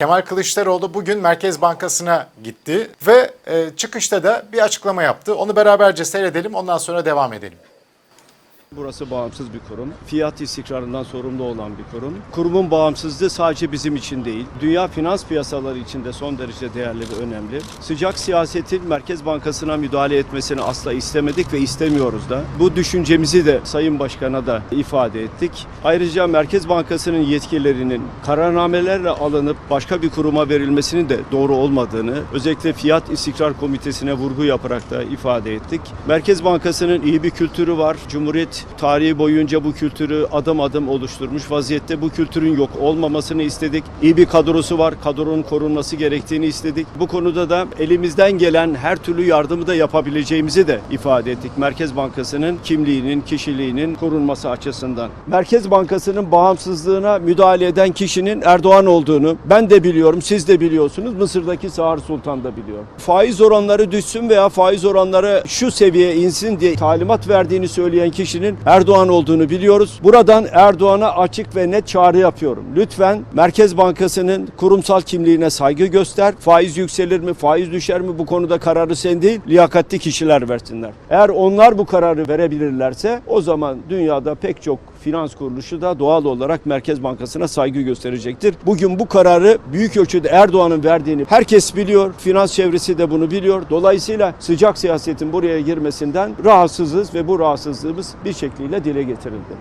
Kemal Kılıçdaroğlu bugün Merkez Bankası'na gitti ve e, çıkışta da bir açıklama yaptı. Onu beraberce seyredelim ondan sonra devam edelim. Burası bağımsız bir kurum. Fiyat istikrarından sorumlu olan bir kurum. Kurumun bağımsızlığı sadece bizim için değil, dünya finans piyasaları için de son derece değerli ve önemli. Sıcak siyasetin Merkez Bankası'na müdahale etmesini asla istemedik ve istemiyoruz da. Bu düşüncemizi de Sayın Başkan'a da ifade ettik. Ayrıca Merkez Bankası'nın yetkilerinin kararnamelerle alınıp başka bir kuruma verilmesinin de doğru olmadığını özellikle Fiyat İstikrar Komitesi'ne vurgu yaparak da ifade ettik. Merkez Bankası'nın iyi bir kültürü var. Cumhuriyet tarihi boyunca bu kültürü adım adım oluşturmuş vaziyette bu kültürün yok olmamasını istedik. İyi bir kadrosu var. Kadronun korunması gerektiğini istedik. Bu konuda da elimizden gelen her türlü yardımı da yapabileceğimizi de ifade ettik. Merkez Bankası'nın kimliğinin, kişiliğinin korunması açısından. Merkez Bankası'nın bağımsızlığına müdahale eden kişinin Erdoğan olduğunu ben de biliyorum, siz de biliyorsunuz. Mısır'daki Sağır Sultan da biliyor. Faiz oranları düşsün veya faiz oranları şu seviyeye insin diye talimat verdiğini söyleyen kişinin Erdoğan olduğunu biliyoruz. Buradan Erdoğan'a açık ve net çağrı yapıyorum. Lütfen Merkez Bankası'nın kurumsal kimliğine saygı göster. Faiz yükselir mi, faiz düşer mi bu konuda kararı sen değil, liyakatli kişiler versinler. Eğer onlar bu kararı verebilirlerse o zaman dünyada pek çok finans kuruluşu da doğal olarak Merkez Bankası'na saygı gösterecektir. Bugün bu kararı büyük ölçüde Erdoğan'ın verdiğini herkes biliyor. Finans çevresi de bunu biliyor. Dolayısıyla sıcak siyasetin buraya girmesinden rahatsızız ve bu rahatsızlığımız bir şekliyle dile getirildi.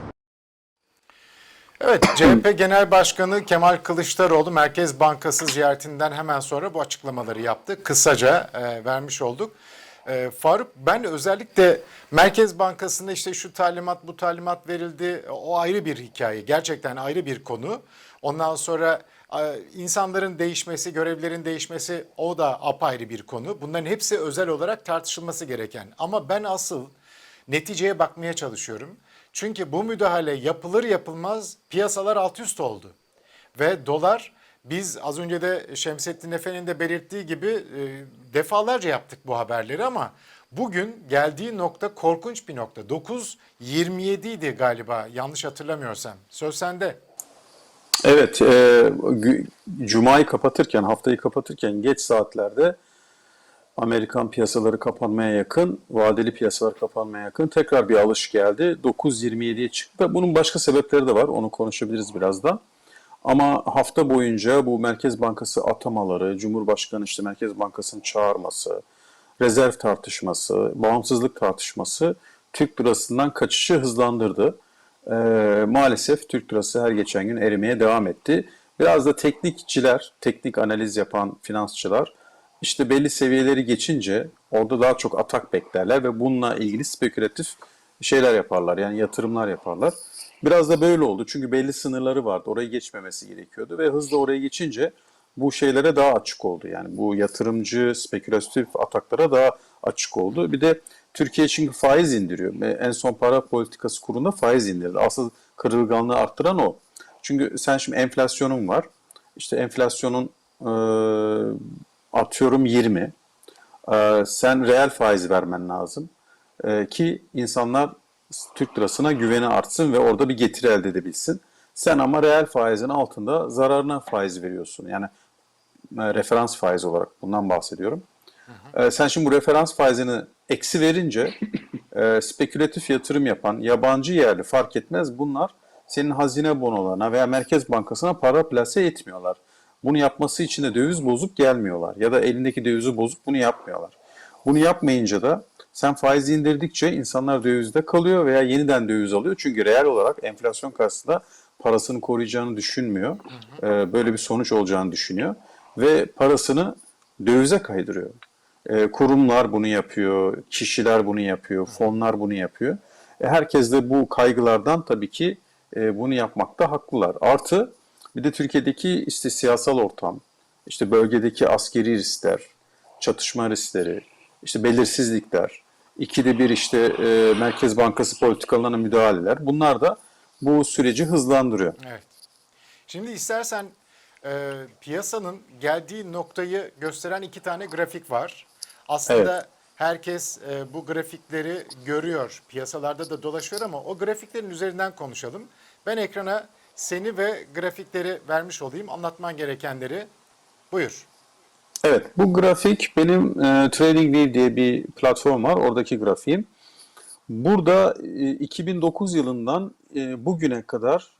Evet CHP Genel Başkanı Kemal Kılıçdaroğlu Merkez Bankası ziyaretinden hemen sonra bu açıklamaları yaptı. Kısaca e, vermiş olduk. E, Faruk ben özellikle Merkez Bankası'nda işte şu talimat bu talimat verildi o ayrı bir hikaye gerçekten ayrı bir konu. Ondan sonra e, insanların değişmesi görevlerin değişmesi o da apayrı bir konu. Bunların hepsi özel olarak tartışılması gereken ama ben asıl neticeye bakmaya çalışıyorum. Çünkü bu müdahale yapılır yapılmaz piyasalar alt üst oldu. Ve dolar biz az önce de Şemsettin Efe'nin de belirttiği gibi e, defalarca yaptık bu haberleri ama bugün geldiği nokta korkunç bir nokta. 9.27 idi galiba yanlış hatırlamıyorsam. Söz sende. Evet, e, Cuma'yı kapatırken, haftayı kapatırken geç saatlerde Amerikan piyasaları kapanmaya yakın, vadeli piyasalar kapanmaya yakın tekrar bir alış geldi. 9.27'ye çıktı. Bunun başka sebepleri de var, onu konuşabiliriz birazdan. Ama hafta boyunca bu Merkez Bankası atamaları, Cumhurbaşkanı işte Merkez Bankası'nın çağırması, rezerv tartışması, bağımsızlık tartışması Türk lirasından kaçışı hızlandırdı. Ee, maalesef Türk lirası her geçen gün erimeye devam etti. Biraz da teknikçiler, teknik analiz yapan finansçılar işte belli seviyeleri geçince orada daha çok atak beklerler ve bununla ilgili spekülatif şeyler yaparlar. Yani yatırımlar yaparlar. Biraz da böyle oldu. Çünkü belli sınırları vardı. Orayı geçmemesi gerekiyordu ve hızla oraya geçince bu şeylere daha açık oldu. Yani bu yatırımcı, spekülatif ataklara daha açık oldu. Bir de Türkiye çünkü faiz indiriyor. En son para politikası kurulunda faiz indirdi. Asıl kırılganlığı arttıran o. Çünkü sen şimdi enflasyonun var. İşte enflasyonun e, atıyorum 20. E, sen reel faiz vermen lazım. E, ki insanlar Türk lirasına güveni artsın ve orada bir getiri elde edebilsin. Sen ama reel faizin altında zararına faiz veriyorsun. Yani e, referans faiz olarak bundan bahsediyorum. E, sen şimdi bu referans faizini eksi verince e, spekülatif yatırım yapan yabancı yerli fark etmez bunlar senin hazine bonolarına veya Merkez Bankası'na para plase etmiyorlar. Bunu yapması için de döviz bozup gelmiyorlar ya da elindeki dövizi bozup bunu yapmıyorlar. Bunu yapmayınca da sen faizi indirdikçe insanlar dövizde kalıyor veya yeniden döviz alıyor. Çünkü reel olarak enflasyon karşısında parasını koruyacağını düşünmüyor. Ee, Böyle bir sonuç olacağını düşünüyor. Ve parasını dövize kaydırıyor. Ee, Kurumlar bunu yapıyor, kişiler bunu yapıyor, fonlar bunu yapıyor. E, Herkes de bu kaygılardan tabii ki e, bunu yapmakta haklılar. Artı bir de Türkiye'deki işte siyasal ortam, işte bölgedeki askeri riskler, çatışma riskleri, işte belirsizlikler, ikide bir işte e, Merkez Bankası politikalarına müdahaleler bunlar da bu süreci hızlandırıyor. Evet. Şimdi istersen e, piyasanın geldiği noktayı gösteren iki tane grafik var. Aslında herkes e, bu grafikleri görüyor. Piyasalarda da dolaşıyor ama o grafiklerin üzerinden konuşalım. Ben ekrana seni ve grafikleri vermiş olayım. Anlatman gerekenleri Buyur. Evet, bu grafik benim e, TradingView diye bir platform var. Oradaki grafiğim. Burada e, 2009 yılından e, bugüne kadar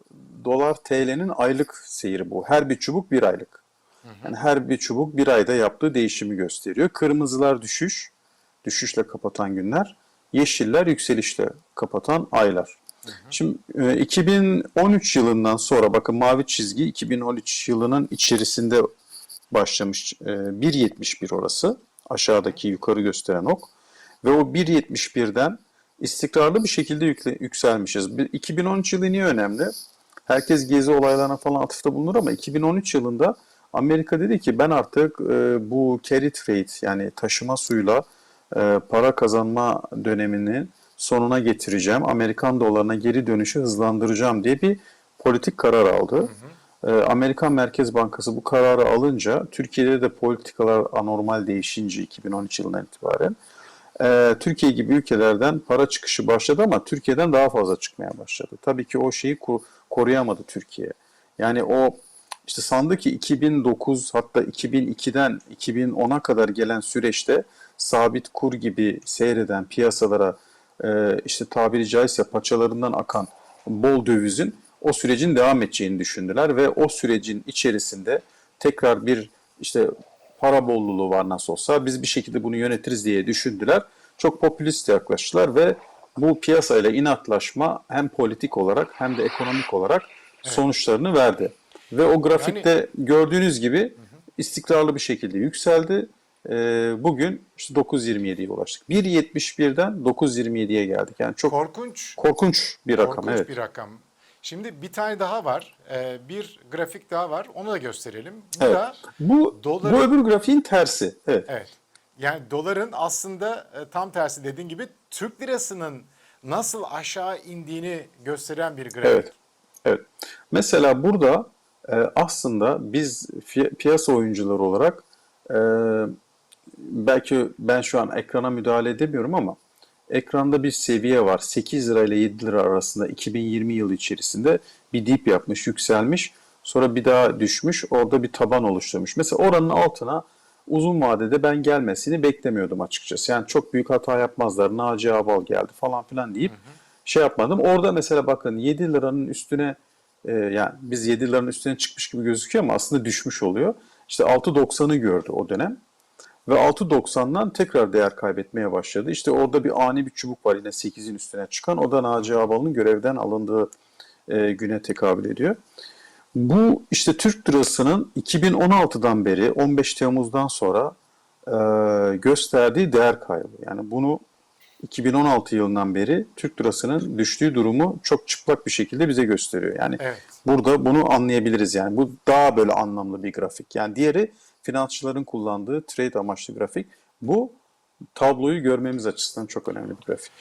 dolar TL'nin aylık seyri bu. Her bir çubuk bir aylık. Yani her bir çubuk bir ayda yaptığı değişimi gösteriyor. Kırmızılar düşüş, düşüşle kapatan günler. Yeşiller yükselişle kapatan aylar. Şimdi e, 2013 yılından sonra bakın mavi çizgi 2013 yılının içerisinde başlamış. E, 1.71 orası. Aşağıdaki yukarı gösteren ok. Ve o 1.71'den istikrarlı bir şekilde yükle, yükselmişiz. Bir- 2013 yılı niye önemli? Herkes gezi olaylarına falan atıfta bulunur ama 2013 yılında Amerika dedi ki ben artık e, bu carry trade yani taşıma suyla e, para kazanma döneminin sonuna getireceğim. Amerikan dolarına geri dönüşü hızlandıracağım diye bir politik karar aldı. E, Amerikan Merkez Bankası bu kararı alınca Türkiye'de de politikalar anormal değişince 2013 yılından itibaren e, Türkiye gibi ülkelerden para çıkışı başladı ama Türkiye'den daha fazla çıkmaya başladı. Tabii ki o şeyi ko- koruyamadı Türkiye. Yani o işte sandı ki 2009 hatta 2002'den 2010'a kadar gelen süreçte sabit kur gibi seyreden piyasalara e, işte tabiri caizse paçalarından akan bol dövizin o sürecin devam edeceğini düşündüler ve o sürecin içerisinde tekrar bir işte para bolluğu var nasıl olsa biz bir şekilde bunu yönetiriz diye düşündüler. Çok popülist yaklaştılar ve bu piyasayla inatlaşma hem politik olarak hem de ekonomik olarak sonuçlarını verdi. Ve o grafikte gördüğünüz gibi istikrarlı bir şekilde yükseldi. Ee, bugün işte 9.27'ye ulaştık. 1.71'den 9.27'ye geldik. Yani çok Korkunç. korkunç bir rakam. Korkunç evet. bir rakam. Şimdi bir tane daha var. Ee, bir grafik daha var. Onu da gösterelim. Bu Evet. da Bu, doları- bu öbür grafiğin tersi. Evet. evet. Yani doların aslında e, tam tersi dediğin gibi Türk lirasının nasıl aşağı indiğini gösteren bir grafik. Evet. Evet. Mesela burada e, aslında biz piyasa oyuncuları olarak e, belki ben şu an ekrana müdahale edemiyorum ama ekranda bir seviye var. 8 lira ile 7 lira arasında 2020 yılı içerisinde bir dip yapmış, yükselmiş. Sonra bir daha düşmüş. Orada bir taban oluşturmuş. Mesela oranın altına uzun vadede ben gelmesini beklemiyordum açıkçası. Yani çok büyük hata yapmazlar. Naci Abal geldi falan filan deyip şey yapmadım. Orada mesela bakın 7 liranın üstüne e, yani biz 7 liranın üstüne çıkmış gibi gözüküyor ama aslında düşmüş oluyor. İşte 6.90'ı gördü o dönem. Ve 6.90'dan tekrar değer kaybetmeye başladı. İşte orada bir ani bir çubuk var yine 8'in üstüne çıkan. O da Naci Ağbal'ın görevden alındığı e, güne tekabül ediyor. Bu işte Türk lirasının 2016'dan beri 15 Temmuz'dan sonra e, gösterdiği değer kaybı. Yani bunu 2016 yılından beri Türk lirasının düştüğü durumu çok çıplak bir şekilde bize gösteriyor. Yani Evet. burada bunu anlayabiliriz yani. Bu daha böyle anlamlı bir grafik. Yani diğeri finansçıların kullandığı trade amaçlı grafik. Bu tabloyu görmemiz açısından çok önemli bir grafik.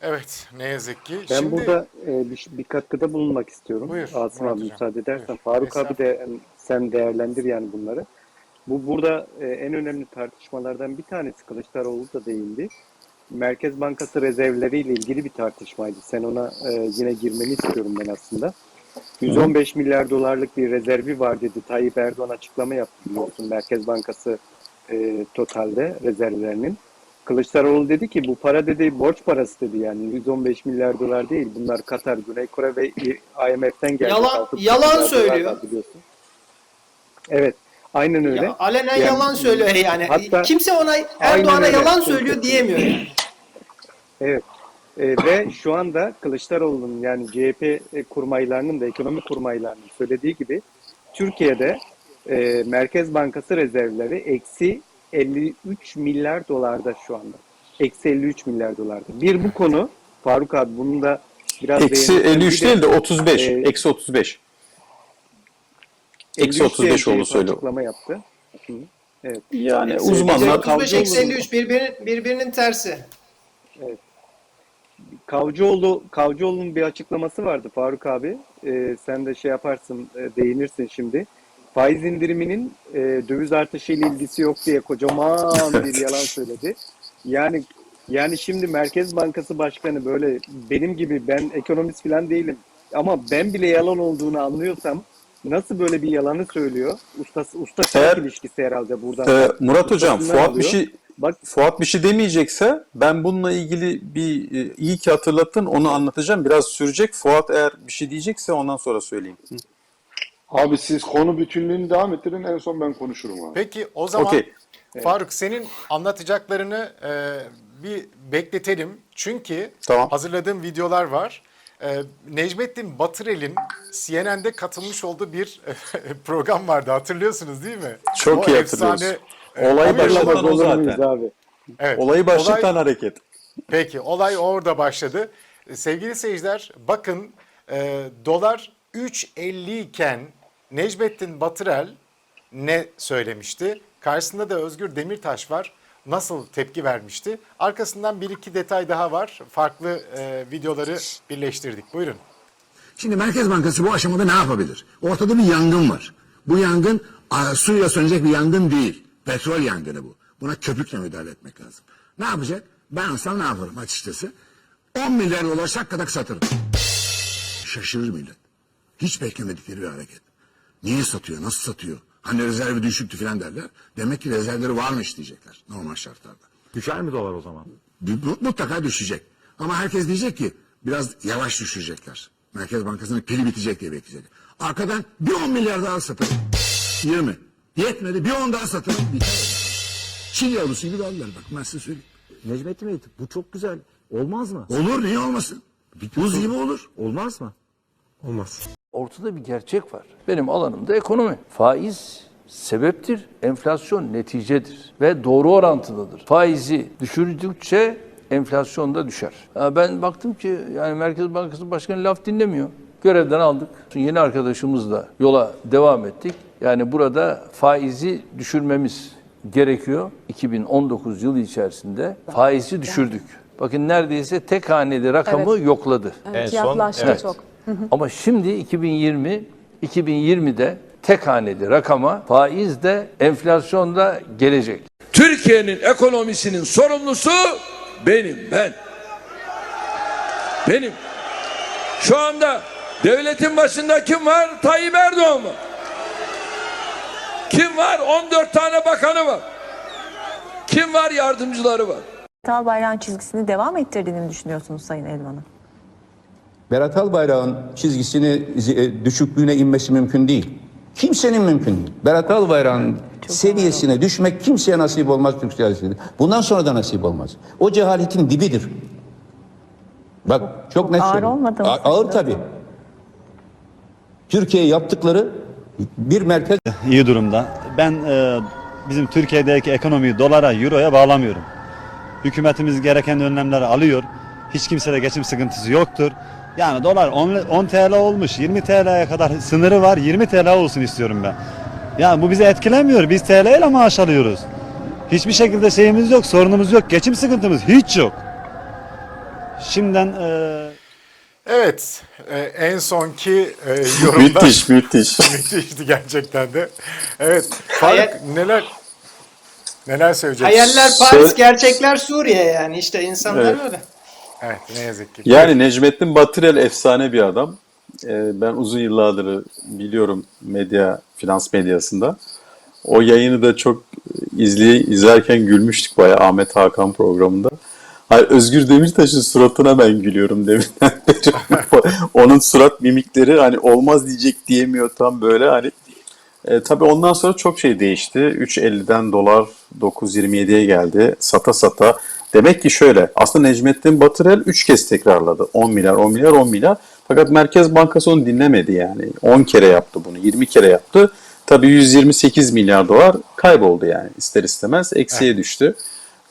Evet. Ne yazık ki. Ben Şimdi, burada e, bir, bir katkıda bulunmak istiyorum. Buyur, Asım abi müsaade edersen. Buyur. Faruk abi de sen değerlendir yani bunları. Bu burada e, en önemli tartışmalardan bir tanesi Kılıçdaroğlu da değindi. Merkez Bankası rezervleriyle ilgili bir tartışmaydı. Sen ona e, yine girmeni istiyorum ben aslında. 115 milyar dolarlık bir rezervi var dedi. Tayyip Erdoğan açıklama yaptı biliyorsun. Merkez Bankası e, totalde rezervlerinin. Kılıçdaroğlu dedi ki bu para dedi borç parası dedi yani 115 milyar dolar değil. Bunlar Katar, Güney Kore ve IMF'den geldi. Yalan- yalan söylüyor. Evet. Aynen öyle. Ya, alenen Yani- yalan söylüyor yani. Hatta- Kimse ona Erdoğan'a yalan söylüyor diyemiyor yani. Evet. Ee, ve şu anda Kılıçdaroğlu'nun yani CHP kurmaylarının da ekonomi kurmaylarının söylediği gibi Türkiye'de e, Merkez Bankası rezervleri eksi 53 milyar dolarda şu anda. Eksi 53 milyar dolarda. Bir bu konu Faruk abi bunun da biraz Eksi değinirsen 53 bir değil de 35. e, Eksi 35. Eksi 53 35 diye olduğunu bir söylüyor. açıklama yaptı. Hı. Evet. Yani Eksi uzmanlar 35 Kavga eksi olur. 53 birbirinin, birbirinin tersi. Kavcıoğlu Kavcıoğlu'nun bir açıklaması vardı Faruk abi. Ee, sen de şey yaparsın, e, değinirsin şimdi. Faiz indiriminin e, döviz artışıyla ilgisi yok diye kocaman bir yalan söyledi. Yani yani şimdi Merkez Bankası Başkanı böyle benim gibi ben ekonomist falan değilim ama ben bile yalan olduğunu anlıyorsam nasıl böyle bir yalanı söylüyor? Ustası, usta çırak ilişkisi herhalde buradan. Ee, Murat Hocam Ustasından Fuat bir şey Bak Fuat bir şey demeyecekse ben bununla ilgili bir e, iyi ki hatırlattın onu anlatacağım. Biraz sürecek. Fuat eğer bir şey diyecekse ondan sonra söyleyeyim. Hı. Abi siz konu bütünlüğünü devam ettirin en son ben konuşurum abi. Peki o zaman Okey. Faruk senin anlatacaklarını e, bir bekletelim. Çünkü Tamam. hazırladığım videolar var. E, Necmettin Batırel'in CNN'de katılmış olduğu bir program vardı hatırlıyorsunuz değil mi? Çok O iyi efsane, hatırlıyoruz. E, Olayı Amerika- başlatan hatırlamaz o olur zaten. muyuz abi? Evet. Olayı başlatan Olay- hareket. Peki olay orada başladı. Sevgili seyirciler bakın e, dolar 3.50 iken Necmettin Batırel ne söylemişti? Karşısında da Özgür Demirtaş var. Nasıl tepki vermişti? Arkasından bir iki detay daha var. Farklı e, videoları birleştirdik. Buyurun. Şimdi Merkez Bankası bu aşamada ne yapabilir? Ortada bir yangın var. Bu yangın a, suyla sönecek bir yangın değil. Petrol yangını bu. Buna köpükle müdahale etmek lazım. Ne yapacak? Ben olsam ne yaparım açıkçası? 10 milyar dolar şakkadak satırım. Şaşırır millet. Hiç beklemedikleri bir hareket. Niye satıyor? Nasıl satıyor? Hani rezervi düşüktü falan derler. Demek ki rezervleri varmış diyecekler normal şartlarda. Düşer mi dolar o zaman? Mutlaka düşecek. Ama herkes diyecek ki biraz yavaş düşürecekler. Merkez Bankası'nın pili bitecek diye bekleyecek. Arkadan bir 10 milyar daha satalım. 20. Yetmedi bir 10 daha satalım. Biter. Çin yavrusu gibi aldılar bak ben size söyleyeyim. Necmettin Bey bu çok güzel. Olmaz mı? Olur niye olmasın? Buz gibi olur. Olmaz mı? Olmaz. Ortada bir gerçek var. Benim alanımda ekonomi. Faiz sebeptir, enflasyon neticedir ve doğru orantılıdır. Faizi düşürdükçe enflasyon da düşer. Ben baktım ki yani Merkez Bankası Başkanı laf dinlemiyor. Görevden aldık. Yeni arkadaşımızla yola devam ettik. Yani burada faizi düşürmemiz gerekiyor. 2019 yılı içerisinde faizi düşürdük. Bakın neredeyse tek haneli rakamı yokladı. Evet, yaklaştı çok. Ama şimdi 2020 2020'de tek haneli rakama faiz de enflasyon da gelecek. Türkiye'nin ekonomisinin sorumlusu benim ben. Benim. Şu anda devletin başında kim var? Tayyip Erdoğan var. Kim var? 14 tane bakanı var. Kim var? Yardımcıları var. Tal bayrağın çizgisini devam ettirdiğini mi düşünüyorsunuz Sayın Elvan'ın? Berat Albayrak'ın çizgisini e, düşüklüğüne inmesi mümkün değil. Kimsenin mümkün değil. Berat Albayrak'ın seviyesine düşmek kimseye nasip olmaz Türk siyasetinde. Bundan sonra da nasip olmaz. O cehaletin dibidir. Bak çok, net ağır söylüyorum. olmadı mı A- Ağır tabii. Türkiye yaptıkları bir merkez İyi durumda. Ben e, bizim Türkiye'deki ekonomiyi dolara, euroya bağlamıyorum. Hükümetimiz gereken önlemleri alıyor. Hiç kimsede geçim sıkıntısı yoktur. Yani dolar 10, 10 TL olmuş. 20 TL'ye kadar sınırı var. 20 TL olsun istiyorum ben. Yani bu bizi etkilemiyor. Biz TL ile maaş alıyoruz. Hiçbir şekilde şeyimiz yok, sorunumuz yok. Geçim sıkıntımız hiç yok. Şimdiden e, Evet e, en sonki e, yorumda Müthiş müthiş. müthişti gerçekten de. Evet Faruk Hayal- neler neler söyleyeceksin? Hayaller Paris, Sö- gerçekler Suriye yani işte insanlar Evet. öyle. Evet ne yazık ki. Yani Necmettin Batırel efsane bir adam. Ee, ben uzun yıllardır biliyorum medya, finans medyasında. O yayını da çok izley izlerken gülmüştük bayağı Ahmet Hakan programında. Hayır, Özgür Demirtaş'ın suratına ben gülüyorum deminden beri. Onun surat mimikleri hani olmaz diyecek diyemiyor tam böyle hani. E, tabii ondan sonra çok şey değişti. 3.50'den dolar 9.27'ye geldi. Sata sata. Demek ki şöyle. Aslında Necmettin Batırel 3 kez tekrarladı. 10 milyar, 10 milyar, 10 milyar. Fakat Merkez Bankası onu dinlemedi yani. 10 kere yaptı bunu. 20 kere yaptı. Tabii 128 milyar dolar kayboldu yani ister istemez. Eksiye düştü.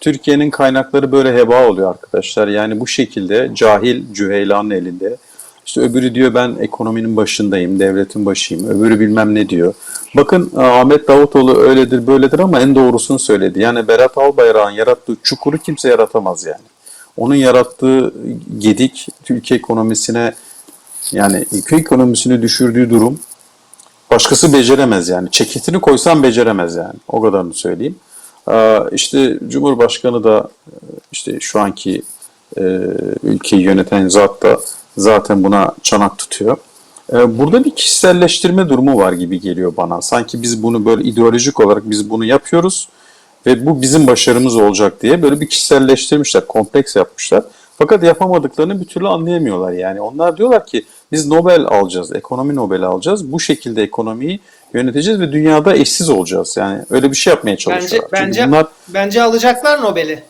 Türkiye'nin kaynakları böyle heba oluyor arkadaşlar. Yani bu şekilde cahil Cüheylan'ın elinde. İşte öbürü diyor ben ekonominin başındayım, devletin başıyım. Öbürü bilmem ne diyor. Bakın e, Ahmet Davutoğlu öyledir böyledir ama en doğrusunu söyledi. Yani Berat Albayrak'ın yarattığı çukuru kimse yaratamaz yani. Onun yarattığı gedik Türkiye ekonomisine yani ülke ekonomisini düşürdüğü durum başkası beceremez yani. Ceketini koysan beceremez yani. O kadarını söyleyeyim. Ee, İşte Cumhurbaşkanı da e, işte şu anki e, ülkeyi yöneten zat da zaten buna çanak tutuyor. Ee, Burada bir kişiselleştirme durumu var gibi geliyor bana. Sanki biz bunu böyle ideolojik olarak biz bunu yapıyoruz ve bu bizim başarımız olacak diye böyle bir kişiselleştirmişler, kompleks yapmışlar. Fakat yapamadıklarını bir türlü anlayamıyorlar yani. Onlar diyorlar ki biz Nobel alacağız, ekonomi Nobel alacağız. Bu şekilde ekonomiyi yöneteceğiz ve dünyada eşsiz olacağız. Yani öyle bir şey yapmaya Bence çalışıyorlar. Çünkü bence bunlar bence alacaklar Nobel'i.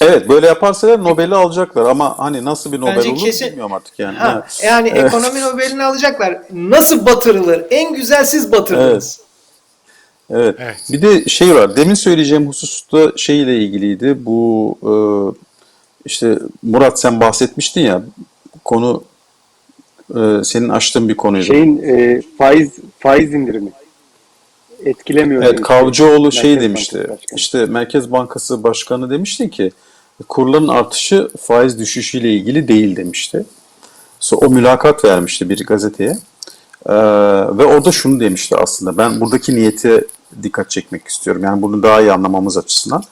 evet böyle yaparsalar Nobel'i alacaklar ama hani nasıl bir Nobel Bence olur kesin- bilmiyorum artık yani. Ha, Evet. yani Evet. ekonomi Nobel'ini alacaklar. Nasıl batırılır? En güzel siz batırdınız. Evet. Evet. Bir de şey var. Demin söyleyeceğim hususta şeyle ilgiliydi. Bu e, işte Murat sen bahsetmiştin ya konu e, senin açtığın bir konuydu. Şeyin e, faiz faiz indirimi etkilemiyor. Evet demişti Kavcıoğlu şey demişti. Bankası Başkanı. İşte Merkez Bankası Başkanı demişti ki kurların artışı faiz düşüşüyle ilgili değil demişti. Sonra o mülakat vermişti bir gazeteye. Ee, ve orada şunu demişti aslında. Ben buradaki niyete dikkat çekmek istiyorum. Yani bunu daha iyi anlamamız açısından.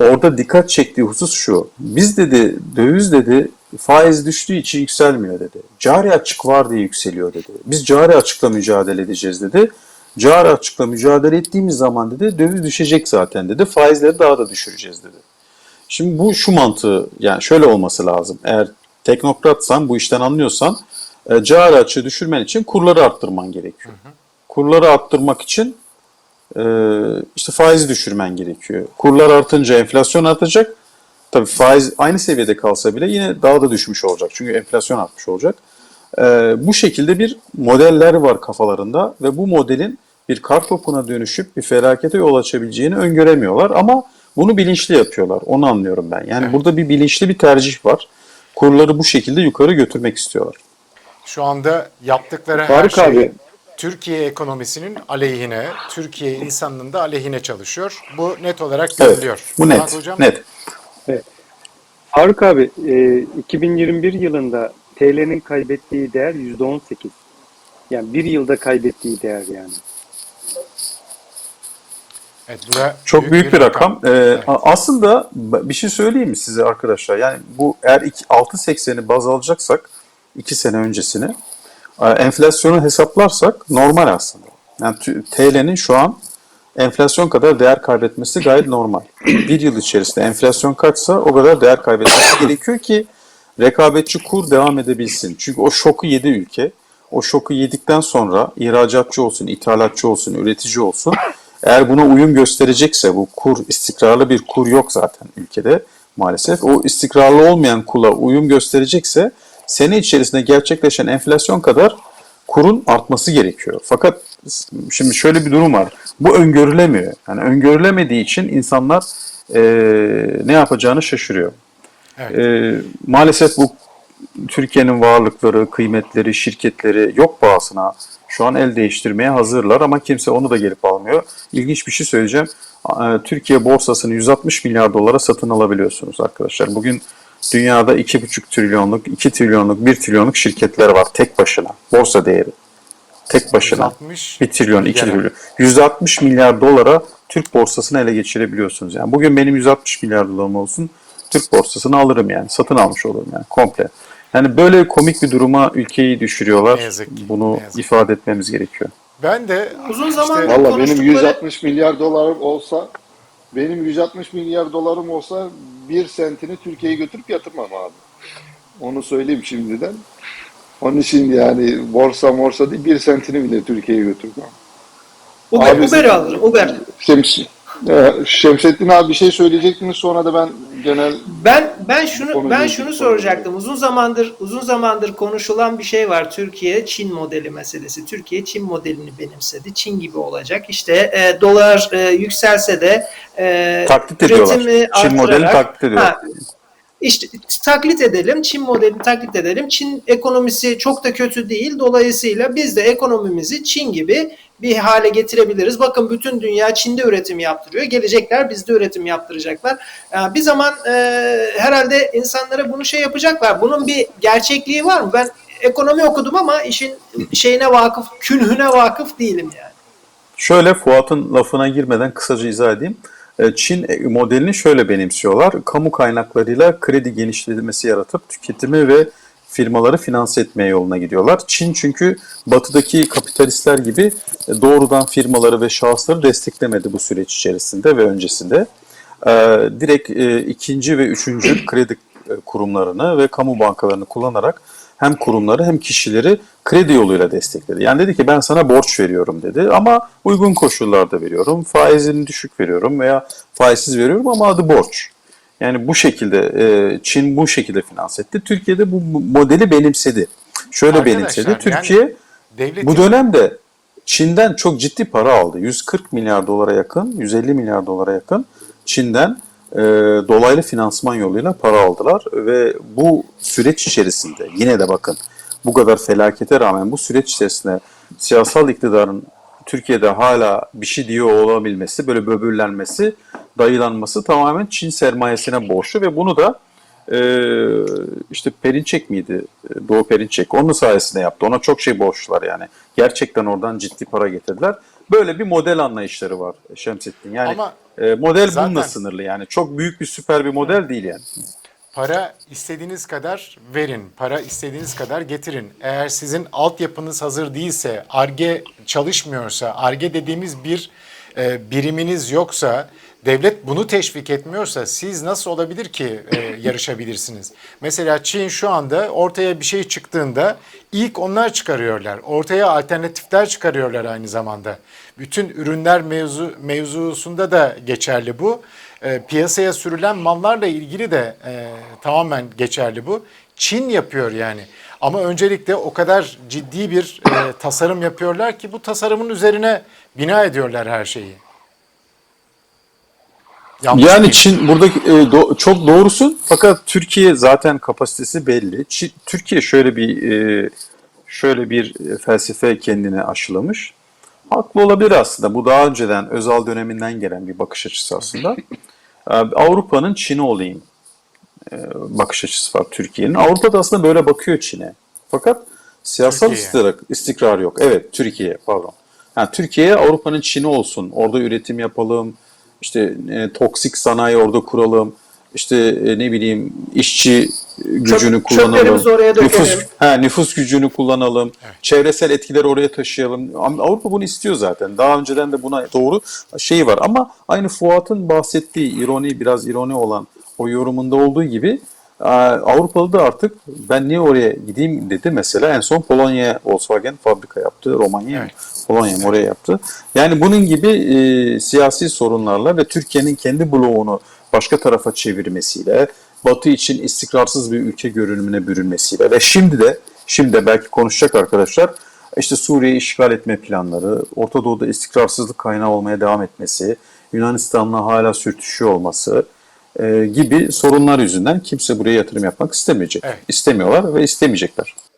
Orada dikkat çektiği husus şu. Biz dedi döviz dedi faiz düştüğü için yükselmiyor dedi. Cari açık var diye yükseliyor dedi. Biz cari açıkla mücadele edeceğiz dedi. Cari açıkla mücadele ettiğimiz zaman dedi döviz düşecek zaten dedi. Faizleri daha da düşüreceğiz dedi. Şimdi bu şu mantığı yani şöyle olması lazım. Eğer teknokratsan bu işten anlıyorsan e, cari açığı düşürmen için kurları arttırman gerekiyor. Kurları arttırmak için e, işte faizi düşürmen gerekiyor. Kurlar artınca enflasyon artacak. Tabii faiz aynı seviyede kalsa bile yine daha da düşmüş olacak. Çünkü enflasyon artmış olacak. E, bu şekilde bir modeller var kafalarında ve bu modelin bir kar topuna dönüşüp bir felakete yol açabileceğini öngöremiyorlar ama bunu bilinçli yapıyorlar. Onu anlıyorum ben. Yani burada bir bilinçli bir tercih var. Kurları bu şekilde yukarı götürmek istiyorlar. Şu anda yaptıkları her Faruk şey abi. Türkiye ekonomisinin aleyhine, Türkiye insanının da aleyhine çalışıyor. Bu net olarak Evet. görülüyor. Bu Murat net. Hocam, Net. Faruk abi e, 2021 yılında TL'nin kaybettiği değer %18. Yani bir yılda kaybettiği değer yani. Evet, bu da Çok büyük bir rakam. Ee, a- Aslında bir şey söyleyeyim mi size arkadaşlar? Yani bu eğer iki- 6.80'i baz alacaksak 2 sene öncesini e, enflasyonu hesaplarsak normal aslında. Yani TL'nin şu an enflasyon kadar değer kaybetmesi gayet normal. Bir yıl içerisinde enflasyon kaçsa o kadar değer kaybetmesi gerekiyor ki rekabetçi kur devam edebilsin. Çünkü o şoku yedi ülke. O şoku yedikten sonra ihracatçı olsun, ithalatçı olsun, üretici olsun. Eğer buna uyum gösterecekse bu kur, istikrarlı bir kur yok zaten ülkede maalesef. O istikrarlı olmayan kula uyum gösterecekse sene içerisinde gerçekleşen enflasyon kadar kurun artması gerekiyor. Fakat şimdi şöyle bir durum var. Bu öngörülemiyor. Yani öngörülemediği için insanlar eee, ne yapacağını şaşırıyor. Evet. Eee, maalesef bu Türkiye'nin varlıkları, kıymetleri, şirketleri yok pahasına şu an el değiştirmeye hazırlar ama kimse onu da gelip almıyor. İlginç bir şey söyleyeceğim. Türkiye borsasını 160 milyar dolara satın alabiliyorsunuz arkadaşlar. Bugün dünyada 2,5 trilyonluk, 2 trilyonluk, 1 trilyonluk şirketler var tek başına. Borsa değeri. Tek başına. 160 1 trilyon, 2 milyar. trilyon. 160 milyar dolara Türk borsasını ele geçirebiliyorsunuz. Yani bugün benim 160 milyar dolarım olsun Türk borsasını alırım yani. Satın almış olurum yani komple. Yani böyle komik bir duruma ülkeyi düşürüyorlar. Ne yazık ki, Bunu ne yazık ki. ifade etmemiz gerekiyor. Ben de Uzun işte- zamandır Valla benim konuştukları 160 milyar dolarım olsa benim 160 milyar dolarım olsa bir sentini Türkiye'ye götürüp yatırmam abi. Onu söyleyeyim şimdiden. Onun için yani borsa morsa değil bir sentini bile Türkiye'ye götürmem. Uber, Abi- Uber alır. Uber. Şems, e, Şemsettin abi bir şey söyleyecektiniz sonra da ben genel Ben ben şunu ben şunu soracaktım. Uzun zamandır uzun zamandır konuşulan bir şey var. Türkiye Çin modeli meselesi. Türkiye Çin modelini benimsedi. Çin gibi olacak. İşte e, dolar e, yükselse de e, Taklit ediyorlar. Çin modelini taklit ediyorlar. Ha, işte taklit edelim, Çin modelini taklit edelim. Çin ekonomisi çok da kötü değil. Dolayısıyla biz de ekonomimizi Çin gibi bir hale getirebiliriz. Bakın bütün dünya Çin'de üretim yaptırıyor. Gelecekler bizde üretim yaptıracaklar. Ee, Bir zaman e, herhalde insanlara bunu şey yapacaklar. Bunun bir gerçekliği var mı? Ben ekonomi okudum ama işin şeyine vakıf, künhüne vakıf değilim yani. Şöyle Fuat'ın lafına girmeden kısaca izah edeyim. E, Çin modelini şöyle benimsiyorlar. Kamu kaynaklarıyla kredi genişlemesi yaratıp tüketimi ve firmaları finanse etmeye yoluna gidiyorlar. Çin çünkü batıdaki kapitalistler gibi e, doğrudan firmaları ve şahısları desteklemedi bu süreç içerisinde ve öncesinde. Ee, direkt e, ikinci ve üçüncü kredi e, kurumlarını ve kamu bankalarını kullanarak hem kurumları hem kişileri kredi yoluyla destekledi. Yani dedi ki ben sana borç veriyorum dedi ama uygun koşullarda veriyorum, faizini düşük veriyorum veya faizsiz veriyorum ama adı borç. Yani bu şekilde e, Çin bu şekilde finanse etti. Türkiye'de bu modeli benimsedi. Şöyle Arkadaşlar, benimsedi. yani Türkiye Devletin bu dönemde Çin'den çok ciddi para aldı. 140 milyar dolara yakın, 150 milyar dolara yakın Çin'den e, dolaylı finansman yoluyla para aldılar ve bu süreç içerisinde yine de bakın bu kadar felakete rağmen bu süreç içerisinde siyasal iktidarın Türkiye'de hala bir şey diyor olabilmesi, böyle böbürlenmesi, dayılanması tamamen Çin sermayesine borçlu ve bunu da e, işte Perinçek miydi? Doğu Perinçek. Onun sayesinde yaptı. Ona çok şey borçlular yani. Gerçekten oradan ciddi para getirdiler. Böyle bir model anlayışları var Şemsettin. Yani Ama e, model zaten- bununla sınırlı yani. Çok büyük bir süper bir model değil yani. Para istediğiniz kadar verin, para istediğiniz kadar getirin. Eğer sizin altyapınız hazır değilse, ARGE çalışmıyorsa, ARGE dediğimiz bir e, biriminiz yoksa, devlet bunu teşvik etmiyorsa siz nasıl olabilir ki e, yarışabilirsiniz? Mesela Çin şu anda ortaya bir şey çıktığında ilk onlar çıkarıyorlar. Ortaya alternatifler çıkarıyorlar aynı zamanda. Bütün ürünler mevzu, mevzusunda da geçerli bu. E, piyasaya sürülen mallarla ilgili de e, tamamen geçerli bu. Çin yapıyor yani. Ama öncelikle o kadar ciddi bir e, tasarım yapıyorlar ki bu tasarımın üzerine bina ediyorlar her şeyi. Yanlış yani mıyım? Çin buradaki e, do- çok doğrusun fakat Türkiye zaten kapasitesi belli. Çin- Türkiye şöyle bir e, şöyle bir e, felsefe kendine aşılamış. Haklı olabilir aslında. Bu daha önceden Özal döneminden gelen bir bakış açısı aslında. E, Avrupa'nın Çin'i olayım e, bakış açısı var Türkiye'nin. Avrupa'da aslında böyle bakıyor Çin'e. Fakat siyasal istikrar, istikrar yok. Evet Türkiye pardon. Yani Türkiye Avrupa'nın Çin'i olsun. Orada üretim yapalım. İşte e, toksik sanayi orada kuralım. İşte e, ne bileyim işçi gücünü kullanalım. çöplerimizi oraya nüfus, he, nüfus gücünü kullanalım. Çevresel etkileri oraya taşıyalım. Avrupa bunu istiyor zaten. Daha önceden de buna doğru şey var. Ama aynı Fuat'ın bahsettiği ironi, biraz ironi olan o yorumunda olduğu gibi Avrupalı da artık ben niye oraya gideyim dedi mesela en son Polonya'ya Volkswagen fabrika yaptı. Romanya mı? Polonya oraya yaptı. Yani bunun gibi e, siyasi sorunlarla ve Türkiye'nin kendi bloğunu başka tarafa çevirmesiyle Batı için istikrarsız bir ülke görünümüne bürünmesiyle ve şimdi de şimdi de belki konuşacak arkadaşlar işte Suriye'yi işgal etme planları, Orta Doğu'da istikrarsızlık kaynağı olmaya devam etmesi, Yunanistan'la hala sürtüşüyor olması e, gibi sorunlar yüzünden kimse buraya yatırım yapmak istemeyecek. Evet. İstemiyorlar ve istemeyecekler.